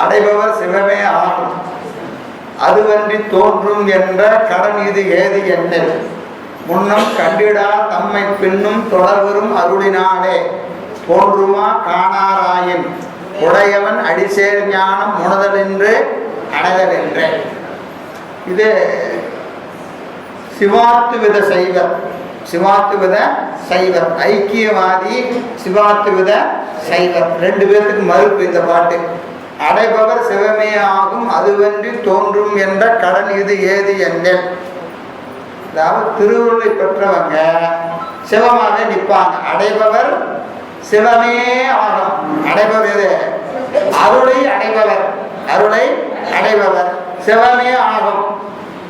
அடைபவர் சிவமே ஆகும். அதுவன்றி தோன்றும் என்ற கடன் இது ஏது என்ன முன்னம் கண்டிடா தம்மை பின்னும் தொடர்வரும் அருளினாலே. தோன்றுமா காணாராயின்? உடையவன் அடிசேர் ஞானம் உணதலென்று அடைதலென்று. இது சிவாத்துவித சைவர். சிவாத்துவித சைவர். ஐக்கியவாதி சிவாத்துவித சைவர். ரெண்டு பேர்த்துக்கு மறுப்பு இந்த பாட்டு. அடைபவர் சிவமே ஆகும் அதுவன்றி தோன்றும் என்ற கடன் இது ஏது என்றேன் அதாவது திருவுருளை பெற்றவங்க சிவமாகவே நிற்பாங்க. அடைபவர் சிவமே ஆகும். அடைபவர் எது? அருளை அடைபவர். அருளை அடைபவர். சிவமே ஆகும்.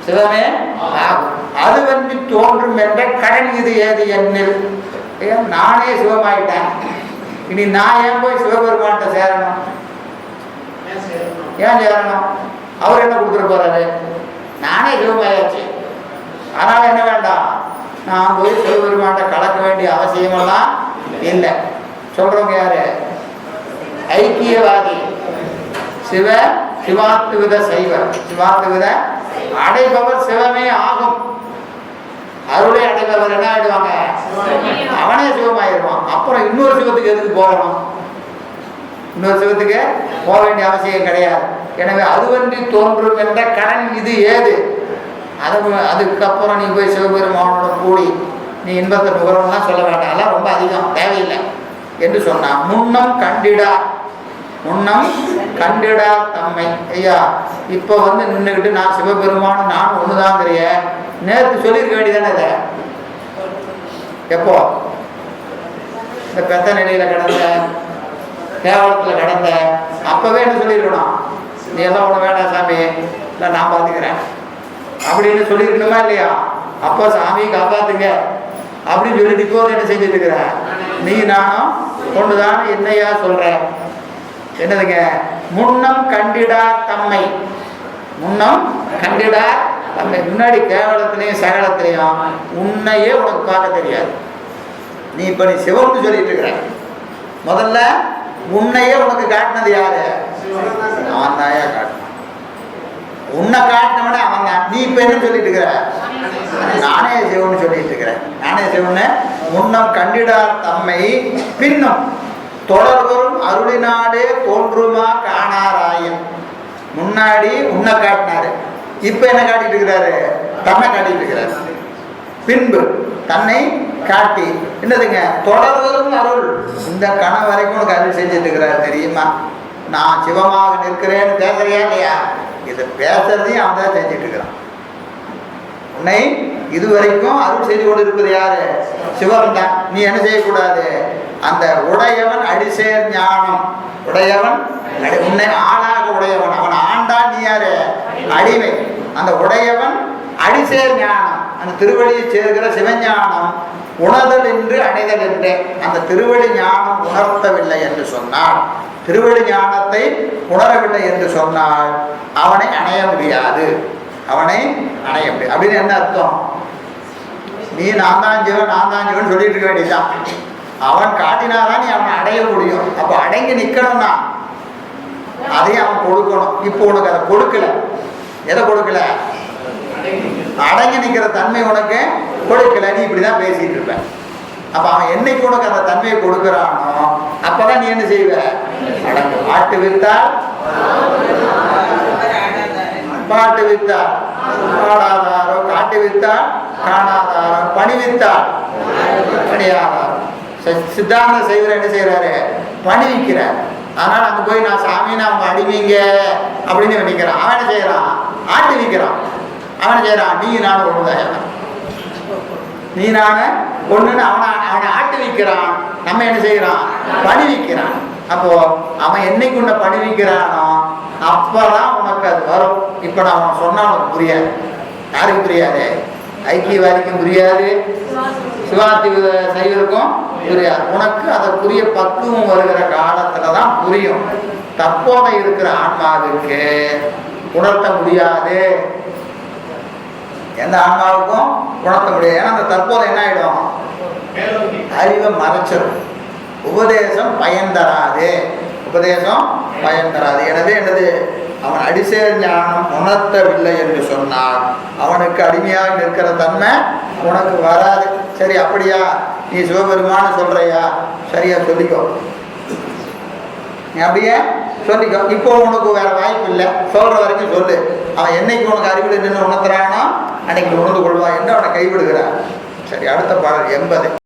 சிவமே? ஆகும் வந்து தோன்றும் என்ற கடன் இது ஏது என்னில்? ஏன் நானே சிவமாயிட்டேன். இனி நான் ஏன் போய் சிவபெருமான்கிட்ட சேரணும்? ஏன் சேரணும்? அவர் என்ன கொடுத்துட்டு போறாரு? நானே சிவமாயாச்சு. ஆனால் என்ன வேண்டாம்? நான் போய் சிவபெருமான்கிட்ட கலக்க வேண்டிய அவசியமெல்லாம் இல்லை. சொல்றவங்க யாரு? ஐக்கியவாதி. சிவ சிவாத்துவித சைவ சிவாத்துவித அடைபவர் சிவமே ஆகும். அருளை அடைபவர் என்ன ஆயிடுவாங்க? அவனே சிவமாயிருவான். அப்புறம் இன்னொரு சிவத்துக்கு எதுக்கு போகணும்? இன்னொரு சிவத்துக்கு போக வேண்டிய அவசியம் கிடையாது. எனவே அதுவன்றி தோன்றும் என்ற கடன் இது ஏது? அது அதுக்கப்புறம் நீ போய் சிவபெருமானோட கூடி நீ இன்பத்தை நுகரம்லாம் சொல்ல வேண்டாம். அதெல்லாம் ரொம்ப அதிகம். தேவையில்லை. என்று சொன்னான். முன்னம் கண்டிடா. முன்னம் கண்டிடா தம்மை. ஐயா இப்போ வந்து நின்றுக்கிட்டு நான் சிவபெருமான் நான் ஒண்ணுதாங்கிறிய? நேற்று சொல்லியிருக்க வேண்டியதானே இதை? எப்போ? இந்த பெத்த நிலையில கிடந்த கேவலத்தில் கிடந்த அப்பவே என்ன சொல்லியிருக்கணும்? நீ எல்லாம் ஒன்று வேண்டாம் சாமி இல்லை நான் பார்த்துக்கிறேன் அப்படின்னு சொல்லியிருக்கணுமா இல்லையா? அப்போ சாமி காப்பாத்துங்க. அப்படின்னு சொல்லிட்டு இப்போ என்ன செஞ்சுட்டு இருக்கிற? நீ நானும் கொண்டுதான் என்னையா சொல்ற? என்னதுங்க? முன்னம் கண்டிடா தம்மை. முன்னம் கண்டிடா தம்மை. முன்னாடி கேவலத்திலையும் சகலத்திலையும் உன்னையே உனக்கு பார்க்க தெரியாது. நீ இப்ப நீ சிவம்னு சொல்லிட்டு இருக்கிற. முதல்ல உன்னையே உனக்கு காட்டினது யாரு? அவன் தாயா காட்டினான். உன்னை காட்டினவனே அவன் தான். நீ இப்ப என்ன சொல்லிட்டு இருக்கிற? நானே சிவன் சொல்லிட்டு இருக்கிறேன். நானே சிவன் முன்னம் கண்டிடா தம்மை. பின்னும் தொடர்வரும் அருளினாலே தோன்றுமா காணாராயன். முன்னாடி உன்னை காட்டினாரு. இப்ப என்ன காட்டிட்டு இருக்கிறாரு தன்னை காட்டிட்டு இருக்கிறாரு பின்பு தன்னை காட்டி என்னதுங்க? தொடர்வரும் அருள். இந்த கணம் வரைக்கும் உனக்கு அருள் செஞ்சுட்டு இருக்கிறாரு தெரியுமா? நான் சிவமாக நிற்கிறேன்னு பேசுறியா இல்லையா? இதை பேசுறதையும் அவன் தான் செஞ்சுட்டு இருக்கிறான். உன்னை இதுவரைக்கும் அருள் செய்து கொண்டு இருப்பது யாரு? சிவன் தான். நீ என்ன செய்யக்கூடாது? அந்த உடையவன் அடிசேர் ஞானம். உடையவன் உன்னை ஆளாக உடையவன். அவன் ஆண்டான் நீ யாரு? அடிமை. அந்த உடையவன் அடிசேர் ஞானம். அந்த திருவடியை சேர்கிற சிவஞானம் உணர்தல் என்று அடைதல் என்று. அந்த திருவடி ஞானம் உணர்த்தவில்லை என்று சொன்னால் திருவடி ஞானத்தை உணரவில்லை என்று சொன்னால் அவனை அணைய முடியாது. அவனை அணைய முடியாது. அப்படின்னு என்ன அர்த்தம்? நீ நான் தான் ஜீவன் நான் தான் ஜீவன் சொல்லிட்டு இருக்க வேண்டியதான் அவன் காட்டினாதான் நீ அவனை அடைய முடியும். அப்போ அடங்கி நிற்கணும்னா அதையும் அவன் கொடுக்கணும். இப்போ உனக்கு அதை கொடுக்கல. எதை கொடுக்கல? அடங்கி நிற்கிற தன்மை உனக்கு கொடுக்கல. நீ இப்படிதான் பேசிட்டு இருப்ப. அப்ப அவன் என்னைக்கு உனக்கு அந்த தன்மையை கொடுக்குறானோ அப்பதான் நீ என்ன செய்வ? அடங்கு. ஆட்டு வித்தால்? பாட்டு வித்தால்? பாடாதாரோ காட்டு வித்தால்? காணாதாரோ. பணி வித்தால்? பணியாதாரோ. சித்தாந்த செய்கிற என்ன செய்யறாரு பணி விற்கிறார் அதனால அங்க போய் நான் சாமின்னு அவங்க அடிவீங்க அப்படின்னு நினைக்கிறான் அவனை அவன் என்ன செய்யறான்? ஆட்டி விற்கிறான் அவன் செய்கிறான் செய்யறான்? நீ நான் ஒண்ணுதான் நீ நான ஒண்ணுன்னு அவனை அவனை ஆட்டி விற்கிறான் நம்ம என்ன செய்யறான் பணி விற்கிறான் அப்போ அவன் என்னைக்கு உன்னை பணி விற்கிறானோ அப்பதான் உனக்கு அது வரும். இப்ப நான் அவன் சொன்னா உனக்கு புரியாது. யாருக்கு புரியாது? ஐக்கியவாதிக்கும் புரியாது. சிவாத்தி சைவருக்கும் புரியாது. உனக்கு அதற்குரிய பக்குவம் வருகிற காலத்துல தான் புரியும். தற்போத இருக்கிற ஆன்மாவிற்கு உணர்த்த முடியாது. எந்த ஆன்மாவுக்கும் உணர்த்த முடியாது. ஏன்னா அந்த தற்போது என்ன ஆயிடும்? அறிவை மறைச்சிடும் உபதேசம் பயன் தராது. உபதேசம் பயன் தராது. எனவே எனது அவன் அடிசேர் ஞானம் உணர்த்தவில்லை என்று சொன்னால் அவனுக்கு அடிமையாக நிற்கிற தன்மை உனக்கு வராது. சரி அப்படியா? நீ சிவபெருமான சொல்றியா? சரியா சொல்லிக்கோ. நீ அப்படியே சொல்லிக்கோ. இப்போ உனக்கு வேற வாய்ப்பு இல்லை. சொல்ற வரைக்கும் சொல்லு. அவன் என்னைக்கு உனக்கு அறிவில் நின்று உணர்த்துறானோ அன்னைக்கு உணர்ந்து கொள்வான். என்று அவனை கைவிடுகிறான்? சரி அடுத்த பாடல் எண்பது.